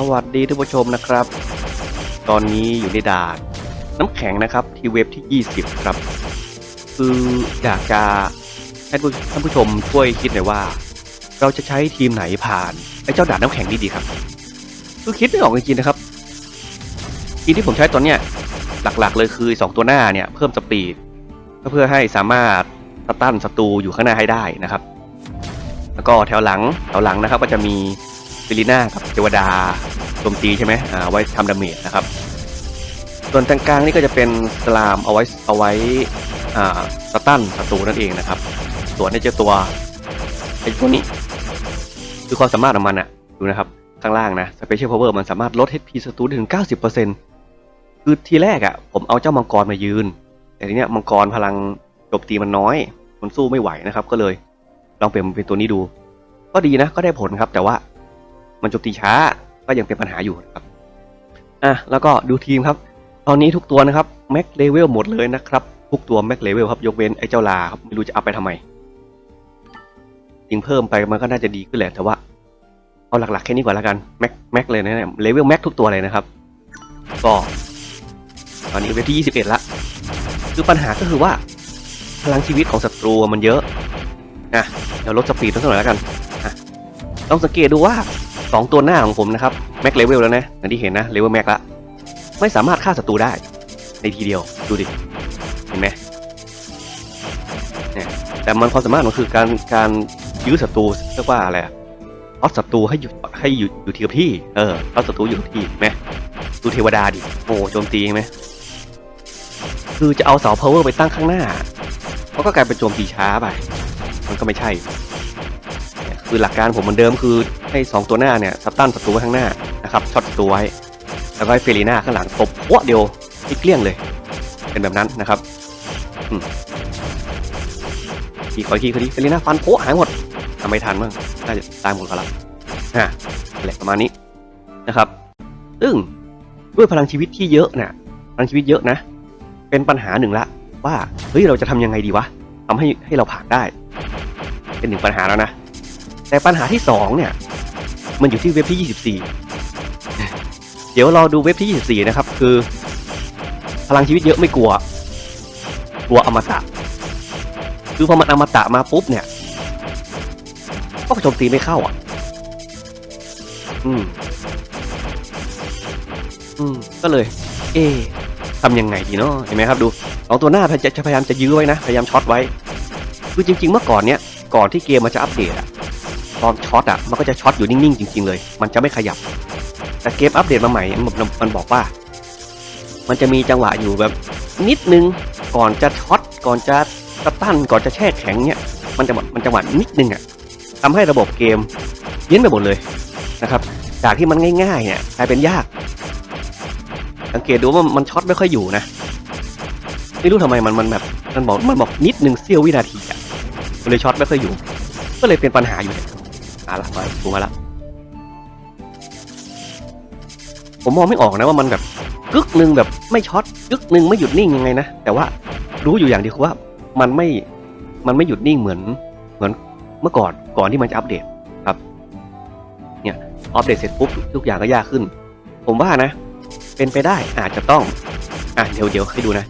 สวัสดีท่านผู้ชมนะครับ ตอนนี้อยู่ในด่านน้ำแข็งนะครับที่เว็บที่ 20 ครับ คืออยากจะให้ท่านผู้ชมช่วยคิดหน่อยว่า เราจะใช้ทีมไหนผ่านไอ้เจ้าด่านน้ำแข็งนี้ดีครับ คือคิดไม่ออกจริงๆนะครับทีมที่ผมใช้ตอนเนี้ยหลักๆ เลยคือสองตัวหน้าเนี่ยเพิ่มสปีดเพื่อให้สามารถสตันศัตรูอยู่ข้างหน้าให้ได้นะครับ แล้วก็แถวหลังแถวหลังนะครับ ก็จะมี ฟิลิน่ากับเทวดาโจมตีใช่ไหมอ่าเอาไว้ทำดาเมจนะครับ ส่วนตรงกลางนี่ก็จะเป็นสลามเอาไว้เอาไว้อ่าสตันศัตรูนั่นเองนะครับ ส่วนในเจ้าตัวไอ้ตัวนี้ คือความสามารถของมันอะดูนะครับ ข้างล่างนะ Special Power มันสามารถลด HP ศัตรูได้ถึง 90%คือทีแรกอะผมเอาเจ้ามังกรมายืน แต่ทีเนี้ยมังกรพลังโจมตีมันน้อยมันสู้ไม่ไหวนะครับ ก็เลยลองเปลี่ยนเป็นตัวนี้ดู ก็ดีนะก็ได้ผลครับแต่ว่า มันโจมตีช้าก็ยังเป็นปัญหาอยู่นะครับอะแล้วก็ดูทีมครับ ตอนนี้ทุกตัวนะครับแม็กเลเวลหมดเลยนะครับ ทุกตัวแม็กเลเวลครับยกเว้นไอ้เจ้าลาครับไม่รู้จะเอาไปทำไมจริงเพิ่มไปมันก็น่าจะดีขึ้นแหละแต่ว่าเอาหลักๆแค่นี้ก่อนล้วกันแม็กแม็กเลยนะเนี่ยเลเวลแม็กทุกตัวเลยนะครับก็ตอนนี้เวลที่21ละคือปัญหาก็คือว่า พลังชีวิตของศัตรูมันเยอะนะเดี๋ยวลดสปีดลงสักหน่อยแล้วกัน ต้องสังเกตดูว่า สองตัวหน้าของผมนะครับแม็กเลเวลแล้วนะอย่างที่เห็นนะเลเวลแม็กละไม่สามารถฆ่าศัตรูได้ ในทีเดียวดูดิเห็นไหมเนี่ยแต่มันความสามารถมันคือการการยื้อศัตรูเรียกว่าอะไรอะเอาศัตรูให้อยู่ให้อยู่อยู่ที่กับที่เออเอาศัตรูอยู่ที่ไหมดูเทวดาดิโอ้โจมตีเห็นไหมคือจะเอาเสา power ไปตั้งข้างหน้ามันก็กลายเป็นโจมตีช้าไป มันก็ไม่ใช่ คือหลักการผมเหมือนเดิมคือ ให้สองตัวหน้าเนี่ยสตันศัตรูไว้ข้างหน้านะครับช็อตศัตรูไว้ แล้วก็ให้เฟรีน่าข้างหลังตบพวเดียวให้เกลี้ยงเลย เป็นแบบนั้นนะครับอืมขี่ขอยขี่คนนี้เฟรีน่าฟันโพะหายหมดทำไม่ทันมั้งน่าจะตายหมดแล้วล่ะฮะแหละประมาณนี้นะครับซึ่งด้วยพลังชีวิตที่เยอะน่ะพลังชีวิตเยอะนะ เป็นปัญหาหนึ่งละว่าเฮ้ยเราจะทำยังไงดีวะทำให้ให้เราผ่านได้ เป็นหนึ่งปัญหาแล้วนะแต่ปัญหาที่สองเนี่ย มันอยู่ที่เว็บที่ 24 เดี๋ยวรอดูเว็บที่ 24 นะครับ คือ พลังชีวิตเยอะไม่กลัว กลัวอมตะ คือพอมันอมตะมาปุ๊บเนี่ย ก็โจมตีไม่เข้าอะ อืม อืม ก็เลย เอ๊ทำยังไงดีเนาะเห็นไหมครับดูสองตัวหน้าพยายามจะพยายามจะยื้อไว้นะ พยายามช็อตไว้ คือจริง ๆ เมื่อก่อนเนี้ยก่อนที่เกมมันจะอัปเดตอะต อนช็อตอะมันก็จะช็อตอยู่นิ่งๆจริง ๆเลย มันจะไม่ขยับ แต่เกมอัปเดตมาใหม่มันบอกว่า มันจะมีจังหวะอยู่แบบนิดนึงก่อนจะช็อตก่อนจะสตันก่อนจะแช่แข็งเนี้ยมันจะมันจังหวะนิดนึงอะทำให้ระบบเกมเย็นไปหมดเลยนะครับ จากที่มันง่ายๆเนี่ยกลายเป็นยาก สังเกตดูว่ามันช็อตไม่ค่อยอยู่นะไม่รู้ทำไมมันมันแบบมันบอกมันบอกนิดนึงเสี้ยววินาทีอะเลยช็อตไม่ค่อยอยู่ ก็เลยเป็นปัญหาอยู่เนี่ย อะละมาถูมาละ ผมมองไม่ออกนะว่ามันแบบกึกหนึ่งแบบไม่ช็อตกึกหนึ่งไม่หยุดนิ่งยังไงนะ แต่ว่ารู้อยู่อย่างเดียวคือว่ามันไม่มันไม่หยุดนิ่งเหมือนเหมือนเมื่อก่อนก่อนที่มันจะอัปเดตครับ เนี่ยอัปเดตเสร็จปุ๊บทุกอย่างก็ยากขึ้น ผมว่านะ เป็นไปได้อาจจะต้อง อะเดี๋ยวเดี๋ยวให้ดูนะ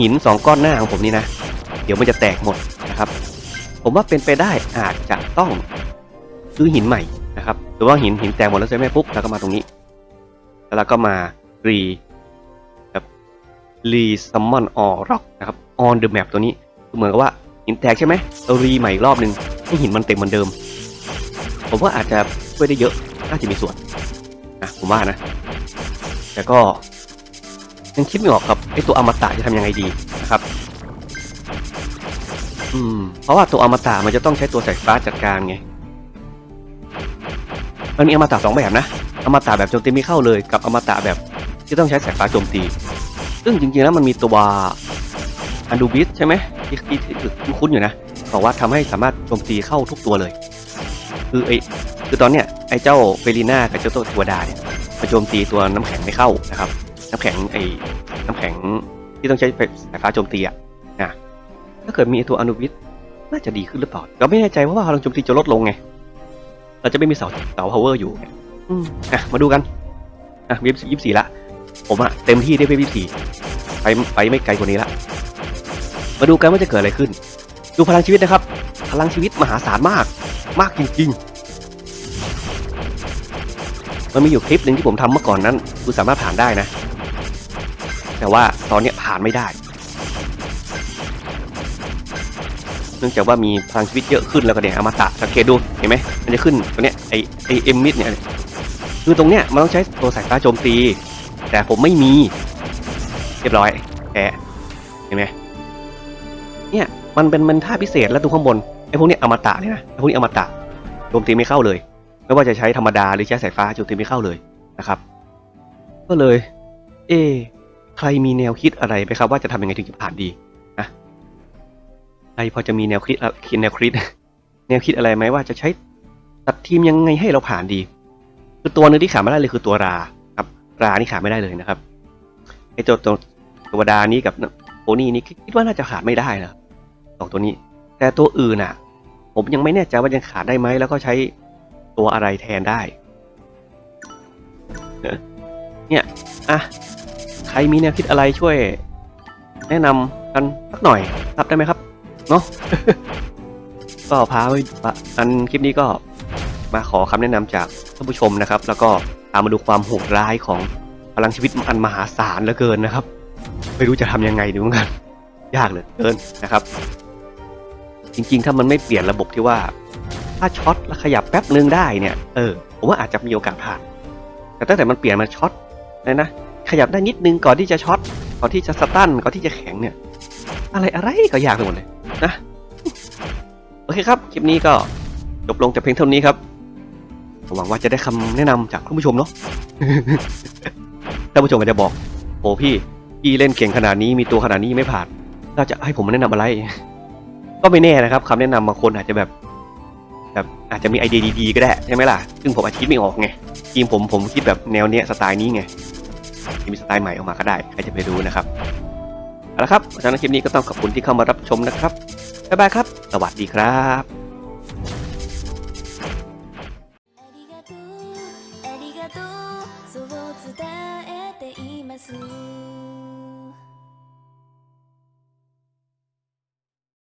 หินสองก้อนหน้าของผมนี่นะ เดี๋ยวมันจะแตกหมดนะครับ ผมว่าเป็นไปได้อาจจะต้อง ซื้อหินใหม่นะครับหรือว่าหินหินแตกหมดแล้วใช่ไหมปุ๊บแล้วก็มาตรงนี้ แล้วเราก็มารีแบบรีซัมมอนออร็อกนะครับ on the map ตัวนี้เหมือนกับว่าหินแตกใช่ไหมเรารีใหม่อีกรอบหนึ่งให้หินมันเต็มเหมือนเดิม ผมว่าอาจจะช่วยได้เยอะน่าจะมีส่วนนะผมว่านะแต่ก็ยังคิดไม่ออกครับไอตัวอมตะจะทำยังไงดีนะครับอืมเพราะว่าตัวอมตะมันจะต้องใช้ตัวสายฟ้าจัดการไง มันมีอมตะสองแบบนะ อมตะแบบโจมตีไม่เข้าเลยกับอมตะแบบที่ต้องใช้สายฟ้าโจมตี ซึ่งจริงๆแล้วมันมีตัวอันดูบิสใช่ไหมที่ที่ที่คุ้นอยู่นะบอกว่าทำให้สามารถโจมตีเข้าทุกตัวเลย คือไอคือตอนเนี้ยไอเจ้าเฟรีน่ากับเจ้าตัวเทวดาเนี่ยมาโจมตีตัวน้ำแข็งไม่เข้านะครับ น้ำแข็งไอ้น้ำแข็งที่ต้องใช้ไฟสายฟ้าโจมตีอะนะถ้าเกิดมีตัวอนุวิทย์น่าจะดีขึ้นหรือเปล่าเราไม่แน่ใจเพราะว่าพลังโจมตีจะลดลงไง เราจะไม่มีเสาเสา power อยู่ไงอืมอะมาดูกันอะเวฟยี่สิบสี่ละผมอะเต็มที่ได้เวฟยี่สิบสี่ไปไปไม่ไกลกว่านี้ละมาดูกันว่าจะเกิดอะไรขึ้น ดูพลังชีวิตนะครับ พลังชีวิตมหาศาลมาก มากจริง ๆ มันมีอยู่คลิปหนึ่งที่ผมทำเมื่อก่อนนั้นคุณสามารถผ่านได้นะ แต่ว่าตอนเนี้ยผ่านไม่ได้ นื่องจากว่ามีพลังชีวิตเยอะขึ้นแล้วก็เนี่ยอมตะสังเกตดูเห็นไหมมันจะขึ้นตัวเนี้ยไอไอเอ็มมิดเนี่ยคือตรงเนี้ยมันต้องใช้ตัวสายฟ้าโจมตี แต่ผมไม่มี เรียบร้อยแพ้เห็นไหมเนี่ยมันเป็นมันท่าพิเศษแล้วตัวข้างบนไอพวกเนี้ยอมตะเนี่ยนะไอพวกนี้อมตะโจมตีไม่เข้าเลย ไม่ว่าจะใช้ธรรมดาหรือใช้สายฟ้าโจมตีไม่เข้าเลยนะครับ ก็เลย เอใครมีแนวคิดอะไรไหมครับว่าจะทำยังไงถึงจะผ่านดี ใครพอจะมีแนวคิดคิดแนวคิดแนวคิดอะไรไหมว่าจะใช้ตัดทีมยังไงให้เราผ่านดี คือตัวหนึงที่ขาดไม่ได้เลยคือตัวราครับรานี่ขาดไม่ได้เลยนะครับไอตัวตัวตัวดานี้กับโพนี่นี่คิดว่าน่าจะขาดไม่ได้นะครับสองตัวนี้ แต่ตัวอื่นอะ ผมยังไม่แน่ใจว่ายังขาดได้ไหมแล้วก็ใช้ตัวอะไรแทนได้ เนี่ยอะใครมีแนวคิดอะไรช่วย แนะนำกันสักหน่อยรับได้ไหมครับ เนาะ ก็พาไปอันคลิปนี้ก็มาขอคำแนะนำจากท่านผู้ชมนะครับ แล้วก็ตามมาดูความโหดร้ายของพลังชีวิตอันมหาศาลเหลือเกินนะครับ ไม่รู้จะทำยังไงดีเหมือนกัน ยากเหลือเกินนะครับ จริงๆ ถ้ามันไม่เปลี่ยนระบบที่ว่า ถ้าช็อตแล้วขยับแป๊บนึงได้เนี่ย เออ ผมว่าอาจจะมีโอกาสผ่าน แต่ตั้งแต่มันเปลี่ยนมาช็อตเลยนะ ขยับได้นิดนึงก่อนที่จะช็อต ก่อนที่จะสตันก่อนที่จะแข็งเนี่ย อะไรอะไรก็ยากไปหมดเลย นะ โอเคครับ คลิปนี้ก็จบลงแต่เพียงเท่านี้ครับหวังว่าจะได้คำแนะนำจากท่านผู้ชมเนาะ ท่านผู้ชมอาจจะบอก โอ้พี่ พี่เล่นเก่งขนาดนี้มีตัวขนาดนี้ไม่ผ่านเราจะให้ผมแนะนำอะไร ก็ไม่แน่นะครับคำแนะนำบางคนอาจจะแบบแบบอาจจะมีไอเดียดีๆก็ได้ใช่ไหมล่ะ ซึ่งผมอาจจะคิดไม่ออกไง ทีมผมผมคิดแบบแนวเนี้ยสไตล์นี้ไงจะมีสไตล์ใหม่ออกมาก็ได้ใครจะไปรู้นะครับ เอาละครับฉะนั้คลิปนี้ก็ต้องขอบคุณที่เข้ามารับชมนะครับ บ๊ายบายครับ สวัสดีครับ